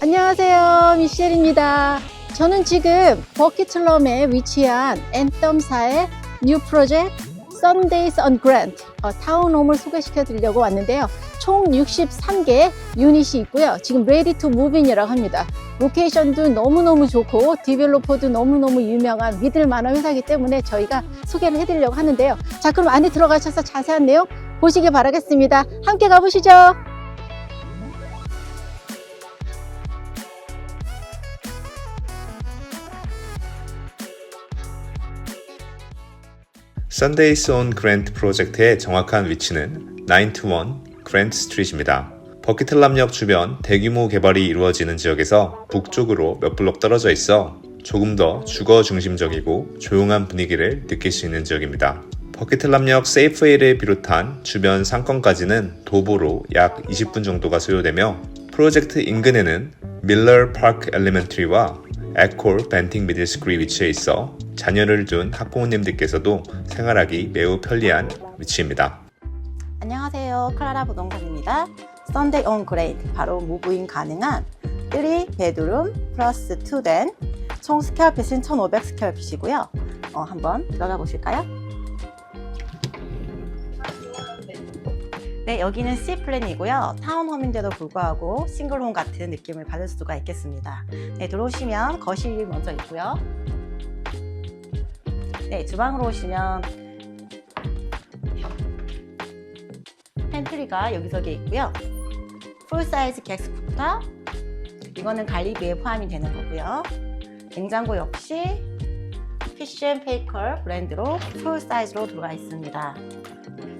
안녕하세요. 미셸입니다. 저는 지금 버키틀럼에 위치한 앤썸사의 뉴 프로젝트 Sundays on Grant 어, 타운홈을 소개시켜 드리려고 왔는데요. 총 63개 유닛이 있고요. 지금 레디 투 무빙이라고 합니다. 로케이션도 너무너무 좋고 디벨로퍼도 너무너무 유명한 믿을 만한 회사이기 때문에 저희가 소개를 해드리려고 하는데요. 자, 그럼 안에 들어가셔서 자세한 내용 보시길 바라겠습니다. 함께 가보시죠. Sundays on Grant 프로젝트의 정확한 위치는 921 Grant 스트리트입니다. 버키틀람역 주변 대규모 개발이 이루어지는 지역에서 북쪽으로 몇 블록 떨어져 있어 조금 더 주거 중심적이고 조용한 분위기를 느낄 수 있는 지역입니다. 버키틀람역 세이프웨이를 비롯한 주변 상권까지는 도보로 약 20분 정도가 소요되며 프로젝트 인근에는 밀러 파크 엘리멘트리와 에콜 벤팅 미들 스쿨이 위치해 있어 자녀를 둔 학부모님들께서도 생활하기 매우 편리한 위치입니다. 안녕하세요. 클라라 부동산입니다. 썬데이 온 그레이트 바로 무브인 가능한 3 베드룸 플러스 2된 총 스퀘어핏은 1500 스퀘어핏이고요. 어, 한번 들어가 보실까요? 네, 여기는 C 플랜이고요. 타운홈인데도 불구하고 싱글홈 같은 느낌을 받을 수가 있겠습니다. 네, 들어오시면 거실이 먼저 있고요. 네, 주방으로 오시면 팬트리가 여기저기 있고요. 풀 사이즈 객스 쿠터 이거는 갈리비에 포함이 되는 거고요. 냉장고 역시 피쉬 페이커 브랜드로 풀 사이즈로 들어가 있습니다.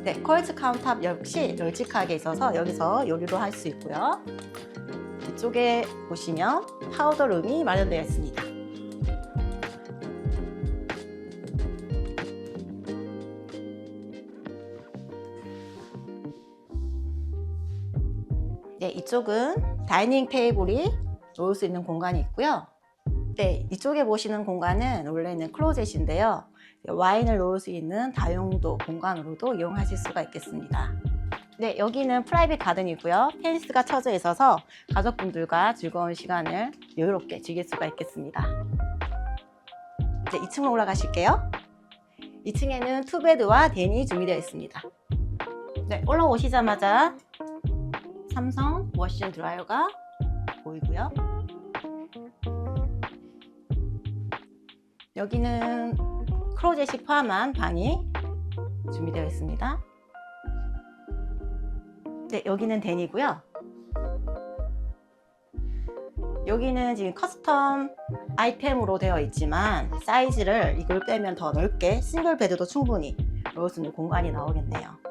네, 콜즈 카운탑 역시 널찍하게 있어서 여기서 요리도 할수 있고요. 이쪽에 보시면 파우더 룸이 마련되어 있습니다. 네, 이쪽은 다이닝 테이블이 놓을 수 있는 공간이 있고요. 네, 이쪽에 보시는 공간은 원래는 클로젯인데요. 와인을 놓을 수 있는 다용도 공간으로도 이용하실 수가 있겠습니다. 네, 여기는 프라이빗 가든이고요. 펜스가 쳐져 있어서 가족분들과 즐거운 시간을 여유롭게 즐길 수가 있겠습니다. 이제 2층으로 올라가실게요. 2층에는 투베드와 덴이 준비되어 있습니다. 네, 올라오시자마자 삼성 워싱 드라이어가 보이고요. 여기는 크로젯이 포함한 방이 준비되어 있습니다. 네, 여기는 덴이고요. 여기는 지금 커스텀 아이템으로 되어 있지만 사이즈를 이걸 빼면 더 넓게 싱글 베드도 충분히 넣을 수 있는 공간이 나오겠네요.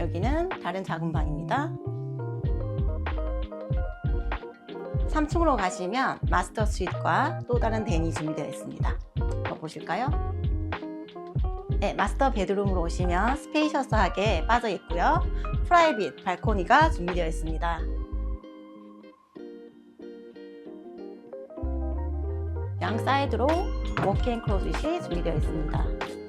여기는 다른 작은 방입니다. 3층으로 가시면 마스터 스윗과 또 다른 덴이 준비되어 있습니다. 한번 보실까요? 네, 마스터 베드룸으로 오시면 스페이셔스하게 빠져 있고요. 프라이빗 발코니가 준비되어 있습니다. 양 사이드로 워크앤 클로젯이 준비되어 있습니다.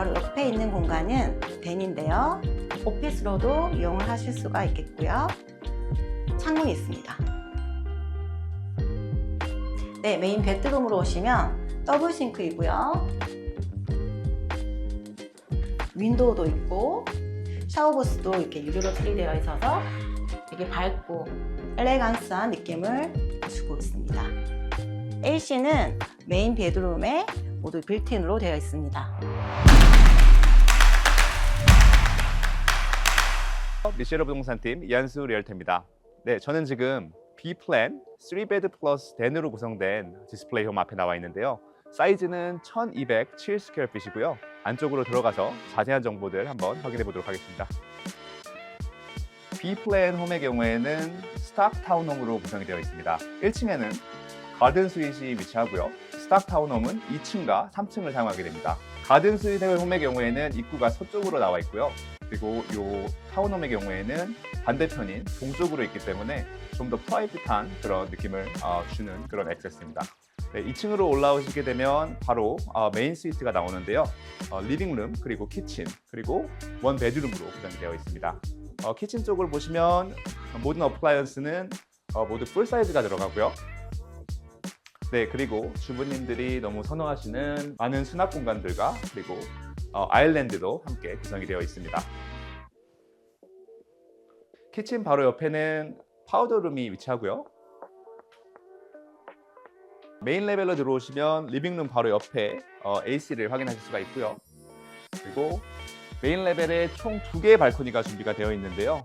바로 옆에 있는 공간은 덴인데요. 오피스로도 이용을 하실 수가 있겠고요. 창문이 있습니다. 네, 메인 베드룸으로 오시면 더블 싱크이고요. 윈도우도 있고 샤워부스도 이렇게 유리로 처리되어 있어서 되게 밝고 엘레강스한 느낌을 주고 있습니다. AC는 메인 베드룸에 모두 빌트인으로 되어 있습니다. 미쉐르 부동산팀 이한수 리얼터입니다. 네, 저는 지금 B플랜 3베드 플러스 덴으로 구성된 디스플레이 홈 앞에 나와 있는데요. 사이즈는 1207 스퀘어 핏이고요. 안쪽으로 들어가서 자세한 정보들 한번 확인해 보도록 하겠습니다. B플랜 홈의 경우에는 스탑 타운홈으로 구성이 되어 있습니다. 1층에는 가든 스윗이 위치하고요. 스탁 타운홈은 2층과 3층을 사용하게 됩니다. 가든 스윗 홈의 경우에는 입구가 서쪽으로 나와 있고요. 그리고 이 타운홈의 경우에는 반대편인 동쪽으로 있기 때문에 좀 더 프라이빗한 그런 느낌을 어, 주는 그런 액세스입니다. 네, 2층으로 올라오시게 되면 바로 어, 메인 스위트가 나오는데요. 어, 리빙룸 그리고 키친 그리고 원 베드룸으로 구성이 되어 있습니다. 어, 키친 쪽을 보시면 모든 어플라이언스는 어, 모두 풀 사이즈가 들어가고요. 네, 그리고 주부님들이 너무 선호하시는 많은 수납 공간들과 그리고 어, 아일랜드도 함께 구성이 되어 있습니다. 키친 바로 옆에는 파우더룸이 위치하고요. 메인 레벨로 들어오시면 리빙룸 바로 옆에 어, AC를 확인하실 수가 있고요. 그리고 메인 레벨에 총 두 개의 발코니가 준비가 되어 있는데요.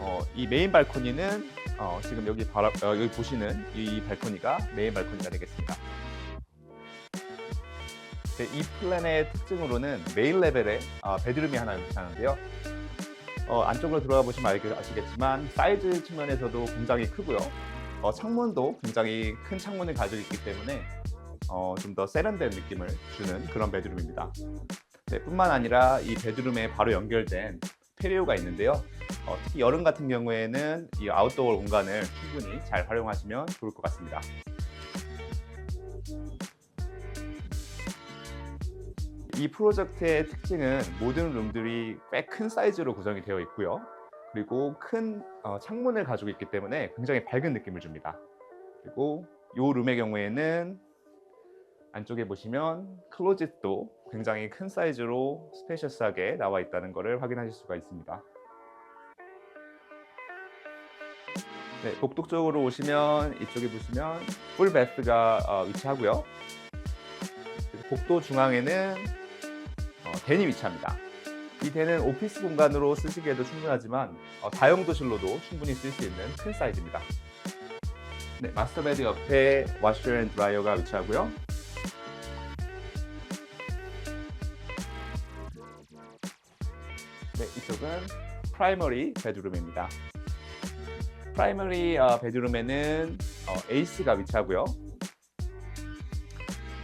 어, 이 메인 발코니는 어, 지금 여기 바라, 어, 여기 보시는 이 발코니가 메인 발코니가 되겠습니다. 네, 이 플랜의 특징으로는 메인 레벨에 어, 베드룸이 하나 위치하는데요. 어, 안쪽으로 들어가 보시면 알- 아시겠지만 사이즈 측면에서도 굉장히 크고요. 어, 창문도 굉장히 큰 창문을 가지고 있기 때문에 어, 좀 더 세련된 느낌을 주는 그런 베드룸입니다. 네, 뿐만 아니라 이 베드룸에 바로 연결된 페리오가 있는데요. 어, 특히 여름 같은 경우에는 이 아웃도어 공간을 충분히 잘 활용하시면 좋을 것 같습니다. 이 프로젝트의 특징은 모든 룸들이 꽤 큰 사이즈로 구성이 되어 있고요. 그리고 큰 어, 창문을 가지고 있기 때문에 굉장히 밝은 느낌을 줍니다. 그리고 이 룸의 경우에는 안쪽에 보시면 클로짓도 굉장히 큰 사이즈로 스페셔스하게 나와 있다는 것을 확인하실 수가 있습니다. 네, 복도 쪽으로 오시면 이쪽에 보시면 풀 베스가 어, 위치하고요. 복도 중앙에는 어, 댄이 위치합니다. 이 댄은 오피스 공간으로 쓰시기에도 충분하지만 어, 다용도실로도 충분히 쓸 수 있는 큰 사이즈입니다. 네, 마스터 베드 옆에 와셔 앤 드라이어가 위치하고요. 네, 이쪽은 프라이머리 베드룸입니다. 프라이머리 어, 베드룸에는 어, AC가 위치하고요.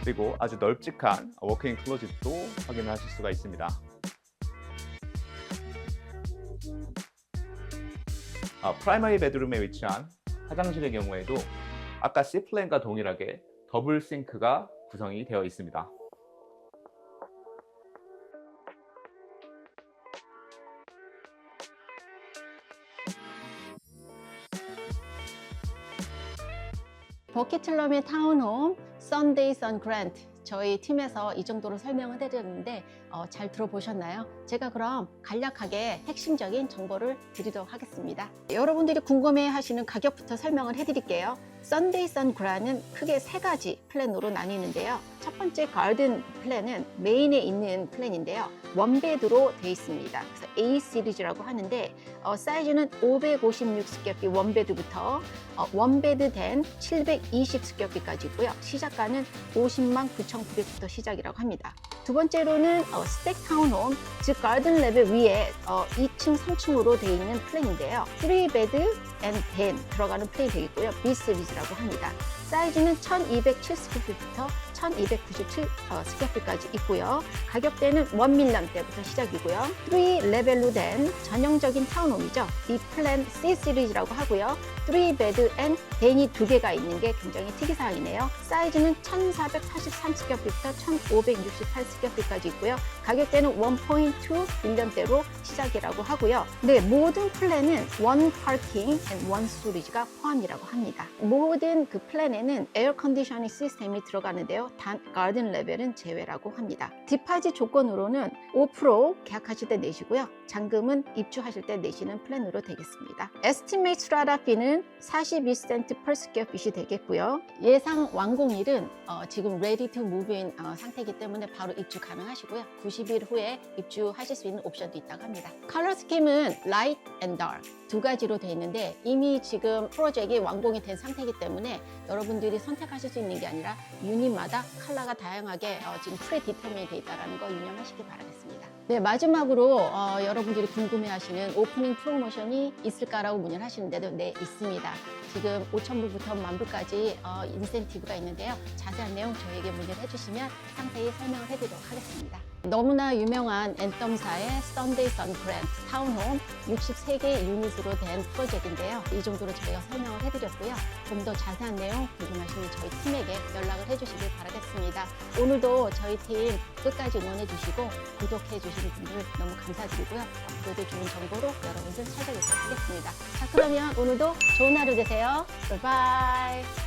그리고 아주 널찍한 워크인 클로짓도 확인하실 수가 있습니다. 아, 프라이머리 베드룸에 위치한 화장실의 경우에도 아까 C플랜과 동일하게 더블 싱크가 구성이 되어 있습니다. 버킷틀럼의 타운홈 on Grant 저희 팀에서 이 정도로 설명을 해드렸는데 어, 잘 들어보셨나요? 제가 그럼 간략하게 핵심적인 정보를 드리도록 하겠습니다. 여러분들이 궁금해 하시는 가격부터 설명을 해드릴게요. On Grant은 크게 세 가지 플랜으로 나뉘는데요. 첫 번째 가든 플랜은 메인에 있는 플랜인데요. 원베드로 되어 있습니다. 그래서 A 시리즈라고 하는데 어, 사이즈는 556 스퀘어핏 원베드부터 어, 원베드 된 720 스퀘어핏까지 있고요. 시작가는 50만 9,900부터 시작이라고 합니다. 두 번째로는 어, 스택 타운홈, 즉 가든 레벨 위에 어, 2층, 3층으로 되어 있는 플랜인데요. 3베드 앤덴 들어가는 플랜이 되겠고요. B 시리즈라고 합니다. 사이즈는 1207 스퀘어핏부터 1297 어, 스퀘어핏까지 있고요. 가격대는 1밀리언대부터 시작이고요. 3레벨로 된 전형적인 타운홈이죠. 이 플랜 C 시리즈라고 하고요. 3베드 앤 덴이 두 개가 있는 게 굉장히 특이사항이네요. 사이즈는 1483 스퀘어핏부터 1568 스퀘어핏까지 있고요. 가격대는 1.2 밀리언대로 시작이라고 하고요. 네, 모든 플랜은 원 파킹 앤원 스토리지가 포함이라고 합니다. 모든 그 플랜에는 에어 컨디셔닝 시스템이 들어가는데요. 단 가든 레벨은 제외라고 합니다. 디파짓 조건으로는 5% 계약하실 때 내시고요. 잔금은 입주하실 때 내시는 플랜으로 되겠습니다. 에스티메이트 스트라다 피는 42센트 per square feet이 되겠고요. 예상 완공일은 어, 지금 to move in 어, 상태이기 때문에 바로 입주 가능하시고요. 90일 후에 입주하실 수 있는 옵션도 있다고 합니다. 컬러 스킴은 light and dark 두 가지로 되어 있는데 이미 지금 프로젝트가 완공이 된 상태이기 때문에 여러분들이 선택하실 수 있는 게 아니라 유닛마다 컬러가 다양하게 어, 지금 프레 디터민이 되어 있다는 거 유념하시기 바라겠습니다. 네, 마지막으로 어, 여러분들이 궁금해하시는 오프닝 프로모션이 있을까라고 문의를 하시는데도 네, 있습니다. 지금 5,000불부터 만불까지 어, 인센티브가 있는데요. 자세한 내용 저에게 문의를 해주시면 상세히 설명을 해드리도록 하겠습니다. 너무나 유명한 Sunday Sun Grant 타운홈 63개 유닛으로 된 프로젝트인데요. 이 정도로 저희가 설명을 해드렸고요. 좀 더 자세한 내용 궁금하시면 저희 팀에게 연락을 해주시길 바라겠습니다. 오늘도 저희 팀 끝까지 응원해 주시고 구독해 주신 분들 너무 감사드리고요. 앞으로도 좋은 정보로 여러분들 찾아뵙도록 하겠습니다. 자, 그러면 오늘도 좋은 하루 되세요. 바이바이.